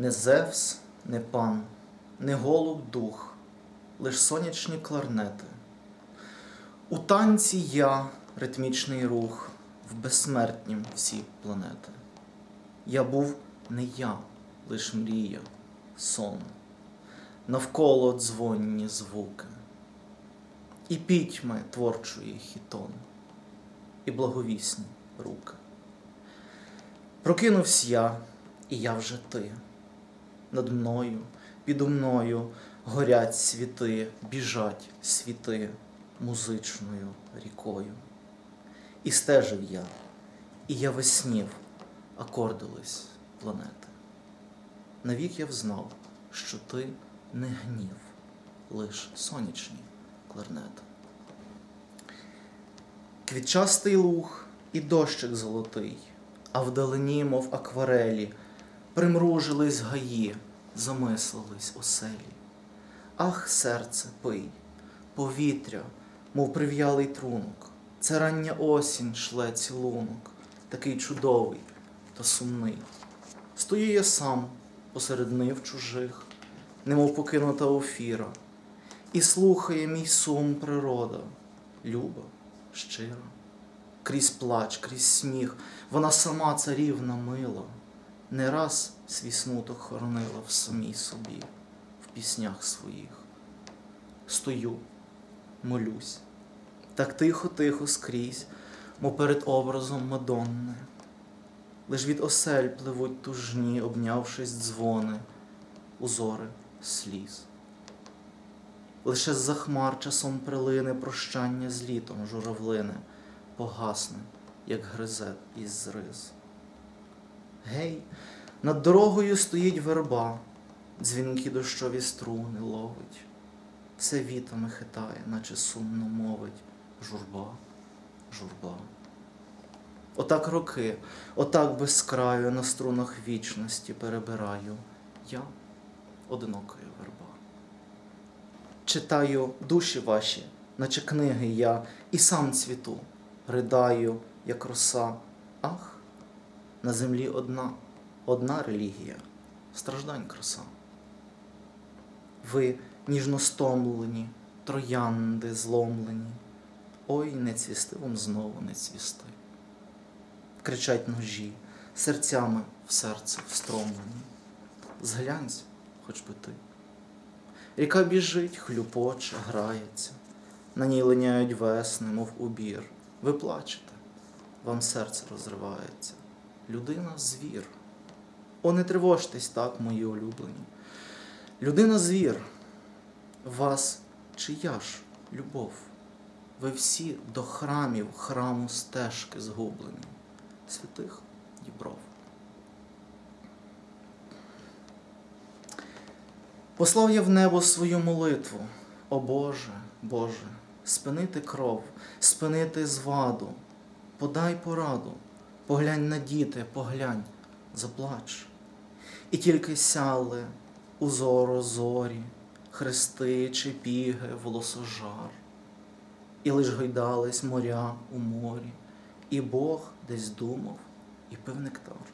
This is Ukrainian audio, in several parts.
Не Зевс, не пан, не голуб дух, лиш сонячні кларнети. У танці я ритмічний рух, в безсмертнім всі планети. Я був не я, лиш мрія, сон, навколо дзвонні звуки, і пітьми творчої хітон, і благовісні руки. Прокинувся я, і я вже ти. Над мною, підо мною горять світи, біжать світи музичною рікою. І стежив я, і я веснів, акордились планети. Навік я взнав, що ти не гнів, лиш сонячні кларнети. Квітчастий луг і дощик золотий, а вдалині, мов акварелі, примружились гаї, замислились оселі. Ах, серце, пий, повітря, мов прив'ялий трунок. Це рання осінь шле цілунок, такий чудовий та сумний. Стою я сам посеред нив чужих, немов покинута офіра, і слухає мій сум природа, люба, щира, крізь плач, крізь сміх, вона сама царівна мила, не раз свій смуток хоронила в самій собі, в піснях своїх. Стою, молюсь, так тихо-тихо скрізь, мов перед образом Мадонни. Лиш від осель пливуть тужні, обнявшись дзвони, узори сліз. Лише з-за хмар часом прилине прощання з літом журавлини, погасне, як гризе із зриз. Гей, над дорогою стоїть верба, дзвінки дощові струни ловить, все вітами хитає, наче сумно мовить журба, журба. Отак роки, отак без краю на струнах вічності перебираю я одинокою верба. Читаю душі ваші, наче книги я, і сам цвіту, ридаю, як роса. Ах, на землі одна, одна релігія, страждань краса. Ви ніжно стомлені, троянди зломлені. Ой, не цвісти вам знову не цвісти. Кричать ножі, серцями в серце встромлені. Зглянься, хоч би ти. Ріка біжить, хлюпоче, грається, на ній линяють весни, мов убір. Ви плачете, вам серце розривається. Людина звір. О, не тривожтесь так, мої улюблені. Людина звір. Вас чия ж любов? Ви всі до храмів, храму стежки згублені, святих дібров. Послав я в небо свою молитву, о Боже, Боже, спинити кров, спинити зваду, подай пораду, поглянь на діти, поглянь, заплач. І тільки сяли узору зорі, хрести чи піги, волосожар, і лиш гойдались моря у морі, і Бог десь думав і пив нектар.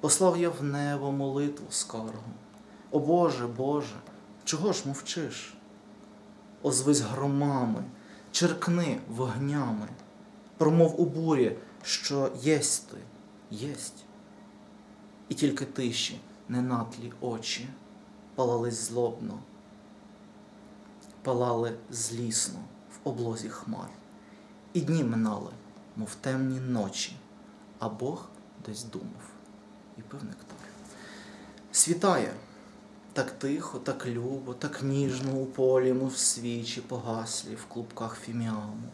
Послав я в небо молитву скаргу. О Боже, Боже, чого ж мовчиш? Озвись громами, черкни вогнями, промов у бурі, що єсть ти, єсть. І тільки тиші, ненатлі очі, палались злобно, палали злісно в облозі хмар, і дні минали, мов темні ночі, а Бог десь думав і пив нектар. Світає. Так тихо, так любо, так ніжно у полі, мов свічі погаслі в клубках фіміаму,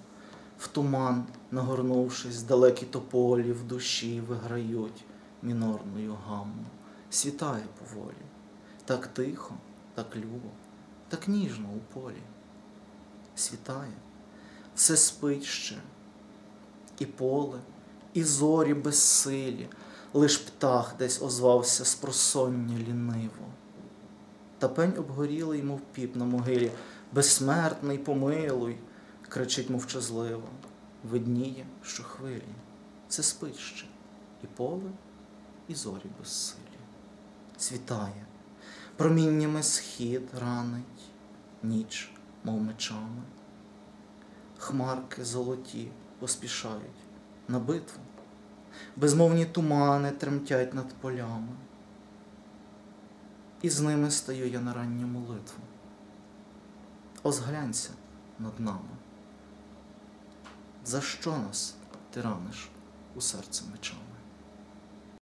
в туман, нагорнувшись, далекі тополі в душі виграють мінорною гамму. Світає поволі, так тихо, так любо, так ніжно у полі. Світає, все спить ще, і поле, і зорі безсилі, лиш птах десь озвався з просоння ліниво. Та пень обгорілий, мов піп на могилі, безсмертний, помилуй, кричить мовчазливо, видніє, що хвилі, це спить ще, і поле, і зорі безсилі. світає, проміннями схід ранить, ніч, мов мечами. Хмарки золоті поспішають на битву, безмовні тумани тремтять над полями. І з ними стаю я на ранню молитву. Озглянься над нами. За що нас ти раниш у серце мечами?